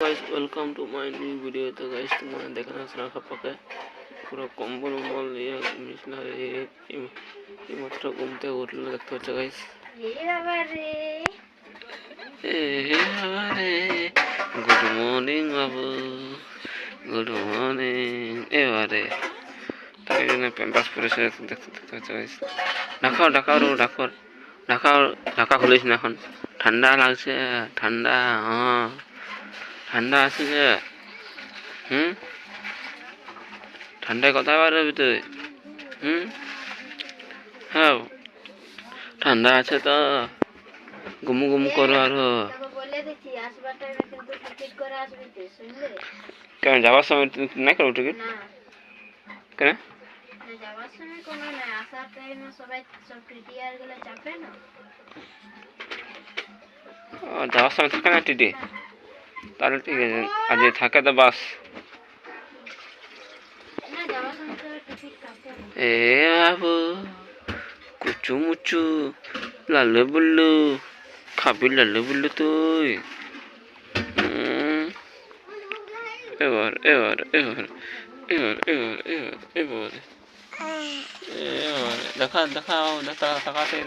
Guys welcome to my new video তো guys তোমরা দেখে না রাখা পাকে পুরো কম্বল উম্বল নিয়ে মিশলা এই মাত্র ঘুম থেকে উঠল, দেখতে পাচ্ছ গাইস গুড মর্নিং বাবু গুড মর্নিং এবারে তাই জন্য প্যাম্পাস পরেছে দেখতে দেখতে পাচ্ছ গাইস ঢাকাও ঢাকাও রো ঢাকাও ঢাকা ঢাকা খুলিস না এখন। ঠান্ডা লাগছে, ঠান্ডা হ্যাঁ। ঠান্ডা আছিস হুম? ঠান্ডায় কথা পারবি তুই হুম? হ্যাঁ। ঠান্ডা আছে তো। গুমু গুমু করো আরও। কেন যাওয়ার সময় তুমি না করো টিকিট? কেন? যাওয়ার সময় থাকে না। টিটি তাহলে ঠিক আছে, আর থাকে তো বাস। এ বাবু, কুচু মুচু, লালু বুল্লু খাবি লালু বুল্লু তুই। এবার এবার এবার এবার এবার এবার এবার। এবার, দেখা দেখাও দেখা দেখাতে